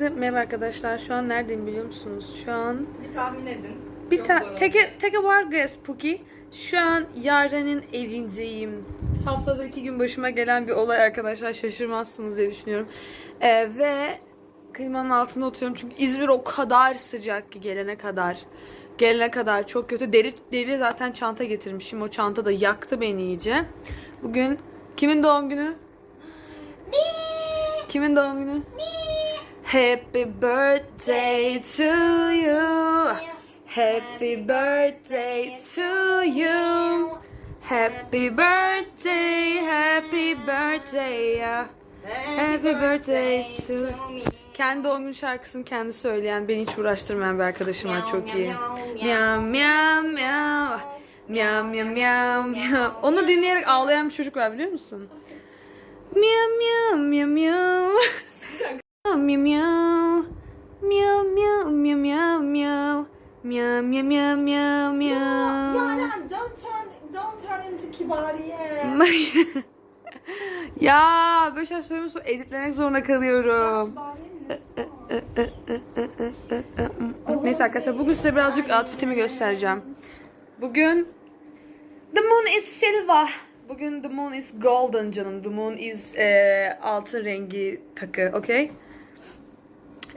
Merhaba arkadaşlar. Şu an neredeyim biliyor musunuz? Şu an Bir tahmin edin. bir Çok ta- zor take, a, take a wild guess Puki. Şu an Yaren'in evindeyim. Haftada iki gün başıma gelen bir olay arkadaşlar. Şaşırmazsınız diye düşünüyorum. Ee, ve klimanın altında oturuyorum. Çünkü İzmir o kadar sıcak ki gelene kadar. Gelene kadar çok kötü. Deri, deri zaten çanta getirmişim. O çanta da yaktı beni iyice. Bugün kimin doğum günü? Kimin doğum günü? Happy birthday to you. Happy birthday to you. Happy birthday, happy birthday. ya. Happy birthday to Kendi doğum günü şarkısını kendi söyleyen, beni hiç uğraştırmayan bir arkadaşım var çok iyi. Miyav miyav miyav. Miyav miyav miyav miyav. Onu dinleyerek ağlayan bir çocuk var biliyor musun? Miyav miyav miyav miau miau miau. Miau miau miau miau miau. Meow meow meow meow meow. Yaren don't turn don't turn into kibariye. ya böyle şeyler söylemiyorsun editlemek zorunda kalıyorum. Neyse arkadaşlar bugün size birazcık outfitimi göstereceğim. Bugün The moon is silver. Bugün the moon is golden canım. The moon is e, altın rengi takı. Okay?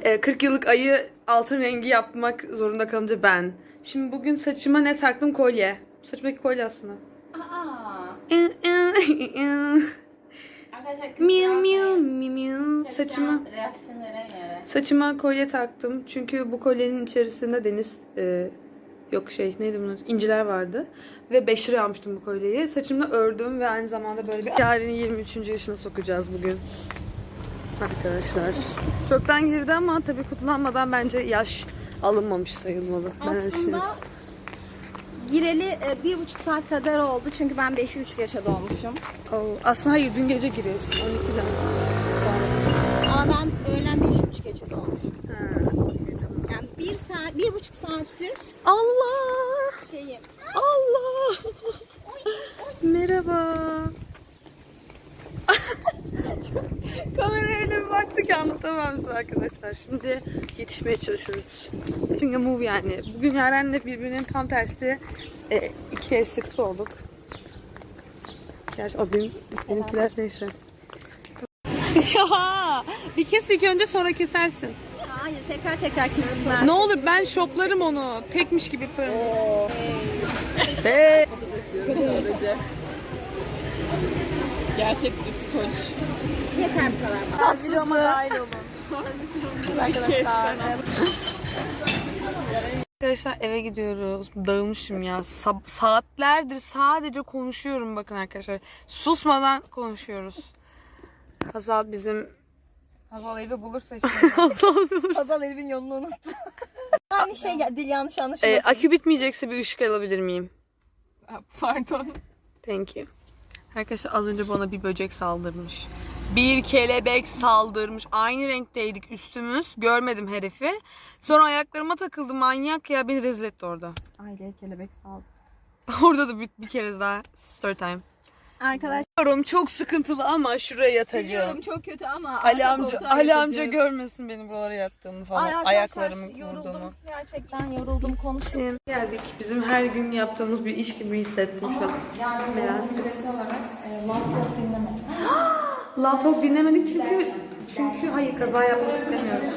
E, 40 yıllık ayı altın rengi yapmak zorunda kalınca ben. Şimdi bugün saçıma ne taktım? Kolye. Saçımdaki kolye aslında. Aa. Miu miu miu miu. Saçıma saçıma kolye taktım. Çünkü bu kolyenin içerisinde deniz e, yok şey neydi bunun? İnciler vardı. Ve 5 liraya almıştım bu kolyeyi. Saçımla ördüm ve aynı zamanda böyle bir Yaren'i 23. yaşına sokacağız bugün. Arkadaşlar. Çoktan girdi ama tabii kutlanmadan bence yaş alınmamış sayılmalı. Aslında gireli e, bir buçuk saat kadar oldu çünkü ben 5'i 3 yaşa doğmuşum. Oo, Aslında hayır dün gece giriyorsun 12'den sonra. Ama ben öğlen 5'i 3 geçe doğmuşum. Ha, okey, tamam. Yani bir saat, bir buçuk saattir Allah! şeyim. Allah! Merhaba. Kameraya öyle bir baktı ki anlatamam size arkadaşlar. Şimdi yetişmeye çalışıyoruz. Çünkü move yani. Bugün Yaren'le birbirinin tam tersi e, iki esnekli olduk. Gerçi o benim, benimkiler neyse. ya bir kes ilk önce sonra kesersin. Hayır tekrar tekrar kesinler. Ne olur ben şoplarım onu. Tekmiş gibi yaparım. Gerçek bir psikolojik. Yeter bu kadar. Videoma dahil olun. Arkadaşlar. Arkadaşlar eve gidiyoruz. Dağılmışım ya. Sa- saatlerdir sadece konuşuyorum bakın arkadaşlar. Susmadan konuşuyoruz. Hazal bizim Hazal evi bulursa işte. Hazal Hazal Elif'in yolunu unuttu. Aynı şey ya, dil yanlış anlaşılmasın. Ee, akü bitmeyecekse bir ışık alabilir miyim? Pardon. Thank you. Arkadaşlar az önce bana bir böcek saldırmış. Bir kelebek saldırmış. Aynı renkteydik üstümüz. Görmedim herifi. Sonra ayaklarıma takıldı manyak ya beni rezil etti orada. Aileye kelebek saldı. Orada da bir, bir kere daha story time. Biliyorum çok sıkıntılı ama şuraya yatacağım. biliyorum çok kötü ama Ali arka amca, koltuğa Ali amca yatacağım. görmesin beni buralara yattığımı falan. Ay arkadaşlar, Ayaklarımı yoruldum. vurduğumu. Gerçekten yoruldum konuşuyorum. Geldik. Bizim her gün yaptığımız bir iş gibi hissettim şu an. Biraz. olarak e, laptop dinlemek. Love Talk dinlemedik çünkü çünkü hayır kaza yapmak istemiyoruz.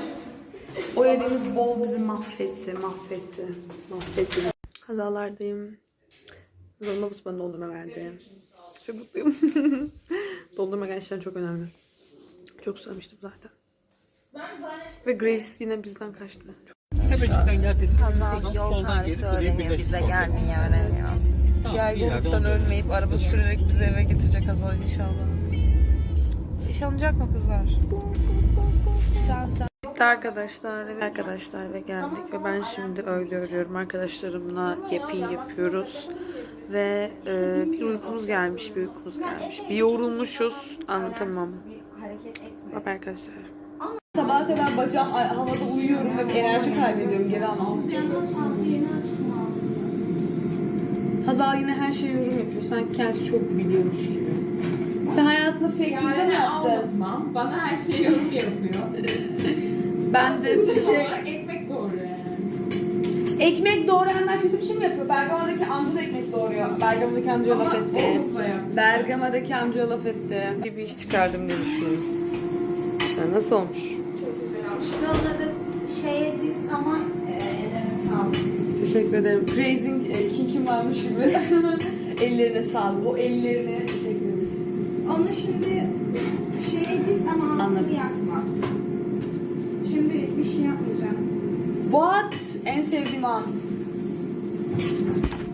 O yediğimiz bol bizi mahvetti, mahvetti, mahvetti. Kazalardayım. Zorla bu bana dondurma verdi. Çok mutluyum. dondurma gerçekten çok önemli. Çok susamıştım zaten. Ve Grace yine bizden kaçtı. Çok Hazal yol tarifi öğreniyor bize gelmiyor öğreniyor. Gerginlikten ölmeyip araba sürerek bizi eve getirecek Hazal inşallah. Yaşanacak mı kızlar? Bitti arkadaşlar ve arkadaşlar ve geldik ve ben şimdi öyle örüyorum arkadaşlarımla yapın yapıyoruz ve e, bir uykumuz gelmiş bir uykumuz gelmiş bir yorulmuşuz anlatamam. Bak arkadaşlar. Sabaha kadar bacağım havada uyuyorum ve enerji kaybediyorum geri almam. Hazal yine her şeye yorum yapıyor. Sanki kendisi çok biliyormuş gibi. Sen hayatında fake pizza mı yaptın? Bana her şey yorum yapıyor. Ben de şey... Ekmek doğruyor doğrayanlar kötü bir şey mi yapıyor? Bergama'daki amca da ekmek doğuruyor. Bergama'daki amca laf etti. Bergama'daki amca laf etti. Bir bir iş çıkardım diye düşünüyorum. Ya nasıl olmuş? Şimdi onları şeye diz ama e, ellerine sağlık. Teşekkür ederim. Praising e, King'in varmış gibi. ellerine sağlık. O ellerine teşekkür ederim. Onu şimdi şeye diz ama altını Anladım. yakma. Şimdi bir şey yapmayacağım. What? En sevdiğim an.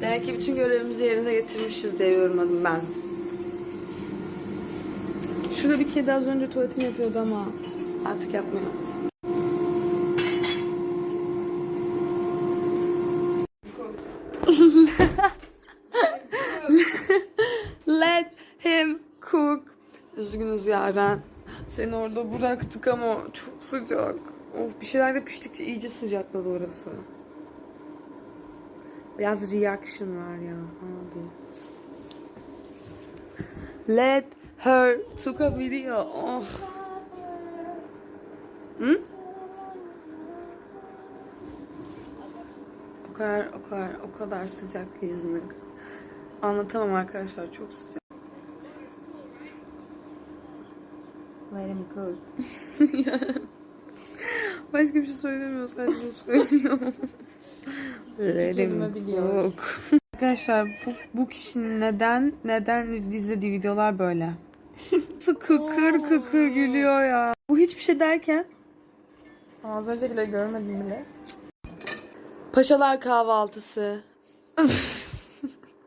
Demek ki bütün görevimizi yerine getirmişiz diye yorumladım ben. Şurada bir kedi az önce tuvaletini yapıyordu ama artık yapmıyor. Let him cook. Üzgünüz Yaren. Seni orada bıraktık ama çok sıcak. Of bir şeyler de piştikçe iyice sıcakladı orası. Biraz reaction var ya. Abi. Let her took a video. Oh. Hı? O kadar, o kadar, o kadar sıcak ki İzmir. Anlatamam arkadaşlar çok sıcak. Let him cook. Başka bir şey söylemiyor sadece bunu söylüyor. Let kelime biliyor. cook. Arkadaşlar bu, bu kişinin neden neden izlediği videolar böyle. Nasıl kıkır kıkır gülüyor ya. Bu hiçbir şey derken Az öncekileri görmedim bile. Paşalar kahvaltısı.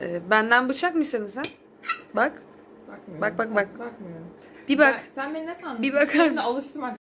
Ee, benden bıçak mı istedin sen? Bak. Bakmıyorum. Bak, bak, bak. Bakmıyorum. Bir bak. Ben- sen beni ne sandın? Bir bakar mısın? alıştım artık.